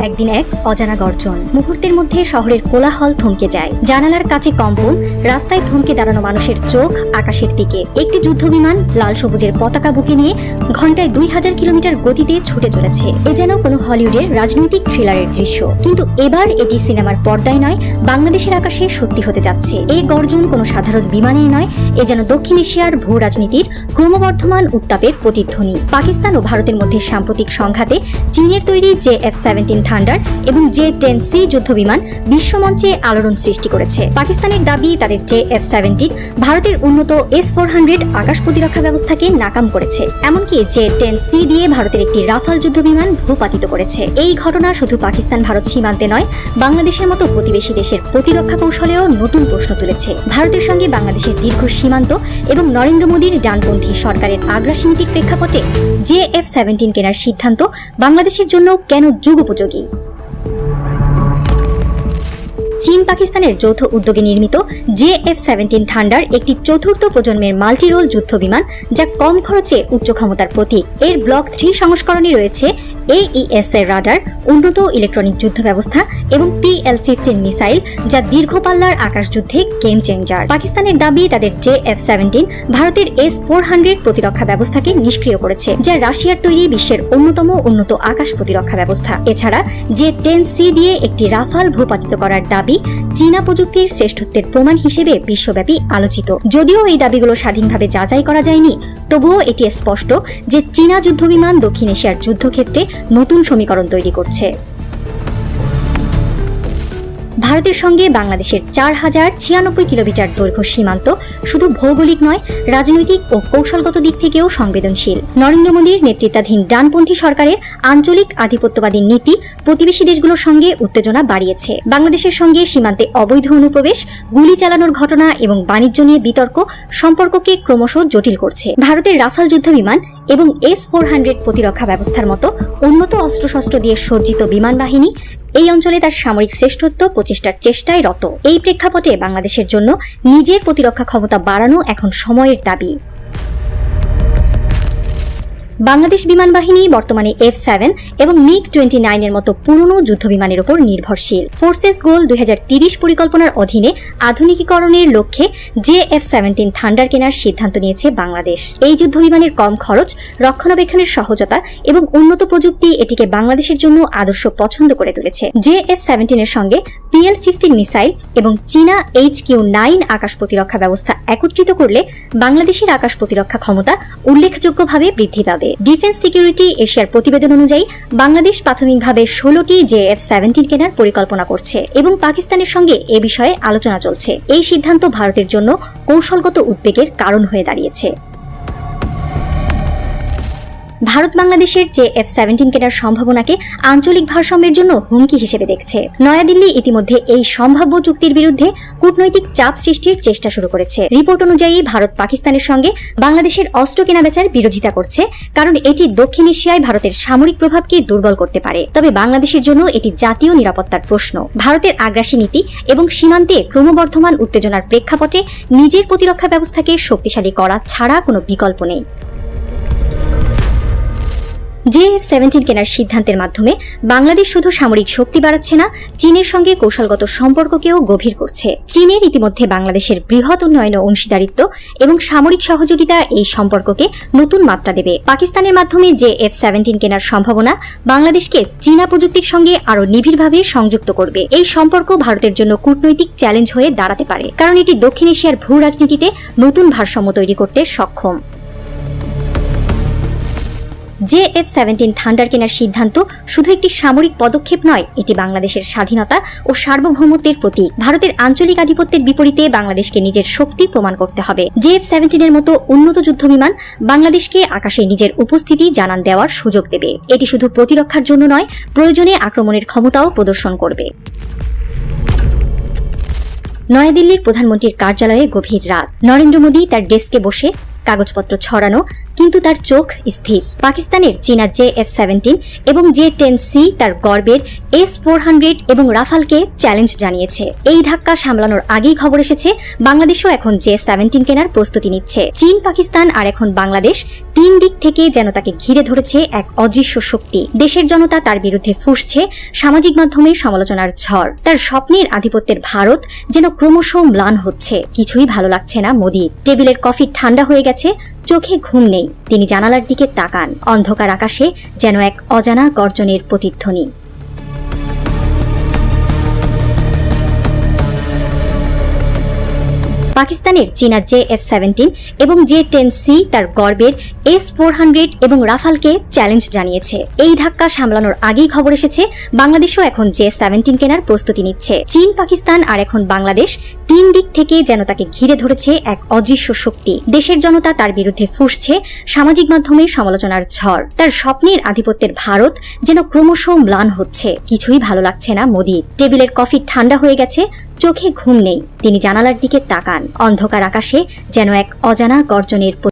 একদিন এক অজানা গর্জন। মুহূর্তের মধ্যে শহরের কোলাহল থমকে যায়। জানালার কাছে কম্পন রাস্তায় থমকে দাঁড়ানো মানুষের চোখ আকাশের দিকে। একটি যুদ্ধবিমান লাল সবুজের পতাকা বুকে নিয়ে ঘন্টায় দুই হাজার কিলোমিটার গতিতে ছুটে চলেছে। এ যেন কোনো হলিউডের রাজনৈতিক থ্রিলারের দৃশ্য। কিন্তু এবার এটি সিনেমার পর্দায় নয়, বাংলাদেশের আকাশে সত্যি হতে যাচ্ছে। এই গর্জন কোনো সাধারণ বিমানের নয়, এ যেন দক্ষিণ এশিয়ার ভূ রাজনীতির ক্রমবর্ধমান উত্তাপের প্রতিধ্বনি। পাকিস্তান ও ভারতের মধ্যে সাম্প্রতিক সংঘাতে চীনের তৈরি জে এফ সেভেন্টিন থান্ডার এবং জে টেন সি যুদ্ধবিমান বিশ্বমঞ্চে আলোড়ন সৃষ্টি করেছে। পাকিস্তানের দাবি, তাদের জে এফ সেভেন্টিন ভারতের উন্নত এস ফোর হান্ড্রেড আকাশ প্রতিরক্ষা ব্যবস্থাকে নাকাম করেছে। এমনকি জে টেন সি দিয়ে ভারতের একটি রাফাল যুদ্ধবিমান ভূপাতিত করেছে। এই ঘটনা শুধু পাকিস্তান ভারত সীমান্তে নয়, বাংলাদেশের মতো প্রতিবেশী দেশের প্রতিরক্ষা কৌশলেও নতুন প্রশ্ন তুলেছে। ভারতের সঙ্গে বাংলাদেশের দীর্ঘ সীমান্ত এবং নরেন্দ্র মোদীর ডানপন্থী সরকারের আগ্রাসী নীতির প্রেক্ষাপটে জে এফ সেভেন্টিন কেনার সিদ্ধান্ত বাংলাদেশের জন্য কেন যুগোপযোগী? চীন পাকিস্তানের যৌথ উদ্যোগে নির্মিত জে এফ সেভেন্টিন থান্ডার একটি চতুর্থ প্রজন্মের মাল্টিরোল যুদ্ধ বিমান যা কম খরচে উচ্চ ক্ষমতার প্রতীক। এর ব্লক থ্রি সংস্করণে রয়েছে এইএস এর রাডার, উন্নত ইলেকট্রনিক যুদ্ধ ব্যবস্থা এবং পিএল ফিফটিন মিসাইল যা দীর্ঘ পাল্লার আকাশ যুদ্ধে গেম চেঞ্জার পাকিস্তানের দাবি, তাদের জে এফ সেভেন্টিন ভারতের এস ফোর হান্ড্রেড প্রতিরক্ষা ব্যবস্থাকে নিষ্ক্রিয় করেছে, যা রাশিয়ার তৈরি বিশ্বের অন্যতম উন্নত আকাশ প্রতিরক্ষা ব্যবস্থা। এছাড়া জে টেন সি দিয়ে একটি রাফাল ভূপাতিত করার দাবি চীনা প্রযুক্তির শ্রেষ্ঠত্বের প্রমাণ হিসেবে বিশ্বব্যাপী আলোচিত। যদিও এই দাবিগুলো স্বাধীনভাবে যাচাই করা যায়নি, তবুও এটি স্পষ্ট যে চীনা যুদ্ধবিমান দক্ষিণ এশিয়ার যুদ্ধক্ষেত্রে নতুন সমীকরণ তৈরি করছে। ভারতের সঙ্গে বাংলাদেশের চার হাজার ছিয়ানব্বই কিলোমিটার দৈর্ঘ্য সীমান্ত শুধু ভৌগোলিক নয়, রাজনৈতিক ও কৌশলগত দিক থেকেও সংবেদনশীল। নরেন্দ্র মোদীর নেতৃত্বাধীন ডানপন্থী সরকারের আঞ্চলিক আধিপত্যবাদী নীতি প্রতিবেশী দেশগুলোর সঙ্গে উত্তেজনা বাড়িয়েছে। বাংলাদেশের সঙ্গে সীমান্তে অবৈধ অনুপ্রবেশ, গুলি চালানোর ঘটনা এবং বাণিজ্য নিয়ে বিতর্ক সম্পর্ককে ক্রমশ জটিল করছে। ভারতের রাফাল যুদ্ধবিমান এবং এস ফোর হান্ড্রেড প্রতিরক্ষা ব্যবস্থার মতো উন্নত অস্ত্রশস্ত্র দিয়ে সজ্জিত বিমান বাহিনী এই অঞ্চলে তার সামরিক শ্রেষ্ঠত্ব প্রচেষ্টার চেষ্টায় রত। এই প্রেক্ষাপটে বাংলাদেশের জন্য নিজের প্রতিরক্ষা ক্ষমতা বাড়ানো এখন সময়ের দাবি। বাংলাদেশ বিমান বাহিনী বর্তমানে এফ সেভেন এবং মিগ টোয়েন্টি নাইনের মতো পুরনো যুদ্ধ বিমানের উপর নির্ভরশীল ফোর্সেস গোল দুই পরিকল্পনার অধীনে আধুনিকীকরণের লক্ষ্যে জে এফ সেভেন্টিন থান্ডার কেনার সিদ্ধান্ত নিয়েছে বাংলাদেশ। এই যুদ্ধ বিমানের কম খরচ, রক্ষণাবেক্ষণের সহজতা এবং উন্নত প্রযুক্তি এটিকে বাংলাদেশের জন্য আদর্শ পছন্দ করে তুলেছে। জে এফ সেভেন্টিনের সঙ্গে পিএল ফিফটিন মিসাইল এবং চীনা এইচ কিউ নাইন আকাশ প্রতিরক্ষা ব্যবস্থা একত্রিত করলে বাংলাদেশের আকাশ প্রতিরক্ষা ক্ষমতা উল্লেখযোগ্যভাবে বৃদ্ধি পাবে। ডিফেন্স সিকিউরিটি এশিয়ার প্রতিবেদন অনুযায়ী, বাংলাদেশ প্রাথমিকভাবে ষোলোটি জে এফ সেভেন্টিন কেনার পরিকল্পনা করছে এবং পাকিস্তানের সঙ্গে এ বিষয়ে আলোচনা চলছে। এই সিদ্ধান্ত ভারতের জন্য কৌশলগত উদ্বেগের কারণ হয়ে দাঁড়িয়েছে। ভারত বাংলাদেশের যে এফ সেভেন্টিন কেনার সম্ভাবনাকে আঞ্চলিক ভারসাম্যের জন্য হুমকি হিসেবে দেখছে। নয়াদিল্লি ইতিমধ্যে এই সম্ভাব্য চুক্তির বিরুদ্ধে কূটনৈতিক চাপ সৃষ্টির চেষ্টা শুরু করেছে। রিপোর্ট অনুযায়ী ভারত পাকিস্তানের সঙ্গে বাংলাদেশের অস্ত্র কেনাবেচার বিরোধিতা করছে, কারণ এটি দক্ষিণ এশিয়ায় ভারতের সামরিক প্রভাবকে দুর্বল করতে পারে। তবে বাংলাদেশের জন্য এটি জাতীয় নিরাপত্তার প্রশ্ন। ভারতের আগ্রাসী নীতি এবং সীমান্তে ক্রমবর্ধমান উত্তেজনার প্রেক্ষাপটে নিজের প্রতিরক্ষা ব্যবস্থাকে শক্তিশালী করা ছাড়া কোনো বিকল্প নেই। জেএফ সেভেন্টিন কেনার সিদ্ধান্তের মাধ্যমে বাংলাদেশ শুধু সামরিক শক্তি বাড়াচ্ছে না, চীনের সঙ্গে কৌশলগত সম্পর্ককেও গভীর করছে। চীনের ইতিমধ্যে বাংলাদেশের বৃহৎ উন্নয়ন অংশীদারিত্ব এবং সামরিক সহযোগিতা এই সম্পর্ককে নতুন মাত্রা দেবে। পাকিস্তানের মাধ্যমে যে এফ সেভেন্টিন কেনার সম্ভাবনা বাংলাদেশকে চীনা প্রযুক্তির সঙ্গে আরও নিবিড়ভাবে সংযুক্ত করবে। এই সম্পর্ক ভারতের জন্য কূটনৈতিক চ্যালেঞ্জ হয়ে দাঁড়াতে পারে, কারণ এটি দক্ষিণ এশিয়ার ভূ রাজনীতিতে নতুন ভারসাম্য তৈরি করতে সক্ষম। জে এফ সেভেন্টিন থান্ডার কেনার সিদ্ধান্ত শুধু একটি সামরিক পদক্ষেপ নয়, এটি বাংলাদেশের স্বাধীনতা ও সার্বভৌমত্বের প্রতীক। ভারতের আঞ্চলিক আধিপত্যের বিপরীতে বাংলাদেশকে নিজের শক্তি প্রমাণ করতে হবে। জে এফ সেভেন্টিনের মতো উন্নত যুদ্ধবিমান বাংলাদেশকে আকাশে নিজের উপস্থিতি জানান দেওয়ার সুযোগ দেবে। এটি শুধু প্রতিরক্ষার জন্য নয়, প্রয়োজনে আক্রমণের ক্ষমতাও প্রদর্শন করবে। নয়াদিল্লির প্রধানমন্ত্রীর কার্যালয়ে গভীর রাত। নরেন্দ্র মোদী তার ডেস্কে বসে কাগজপত্র ছড়ানো কিন্তু তার চোখ স্থির। পাকিস্তানের চীনা জে এফ সেভেন্টিন এবং জে টেন সি তার গর্বের এস ফোর হান্ড্রেড এবং রাফালকে চ্যালেঞ্জ জানিয়েছে। এই ধাক্কা সামলানোর আগেই খবর এসেছে, বাংলাদেশও এখন জে সেভেন্টিন কেনার প্রস্তুতি নিচ্ছে। চীন, পাকিস্তান আর এখন বাংলাদেশ তিন দিক থেকে যেন তাকে ঘিরে ধরেছে এক অদৃশ্য শক্তি। দেশের জনতা তার বিরুদ্ধে ফুসছে, সামাজিক মাধ্যমে সমালোচনার ঝড়। তার স্বপ্নের আধিপত্যের ভারত যেন ক্রমশ ম্লান হচ্ছে। কিছুই ভালো লাগছে না মোদির। টেবিলের কফি ঠান্ডা হয়ে গেছে চোখে ঘুম নেই। তিনি জানালার দিকে তাকান। অন্ধকার আকাশে যেন এক অজানা গর্জনের প্রতিধ্বনি। পাকিস্তানের চীনা জে এফ সেভেন্টিন এবং জে টেন সি তার গর্বের এস ফোর হান্ড্রেড এবং রাফালকে চ্যালেঞ্জ জানিয়েছে। এই ধাক্কা সামলানোর আগেই খবর এসেছে, বাংলাদেশও এখন জে সেভেন্টিন কেনার প্রস্তুতি নিচ্ছে। চীন, পাকিস্তান আর এখন বাংলাদেশ তিন দিক থেকে যেন তাকে ঘিরে ধরেছে এক অদৃশ্য শক্তি। দেশের জনতা তার বিরুদ্ধে ফুসছে, সামাজিক মাধ্যমে সমালোচনার ঝড়। তার স্বপ্নের আধিপত্যের ভারত যেন ক্রমশ ম্লান হচ্ছে। কিছুই ভালো লাগছে না মোদির টেবিলের কফি ঠান্ডা হয়ে গেছে চোখে ঘুম নেই। তিনি জানালার দিকে তাকান। অন্ধকার আকাশে যেন এক অজানা গর্জনের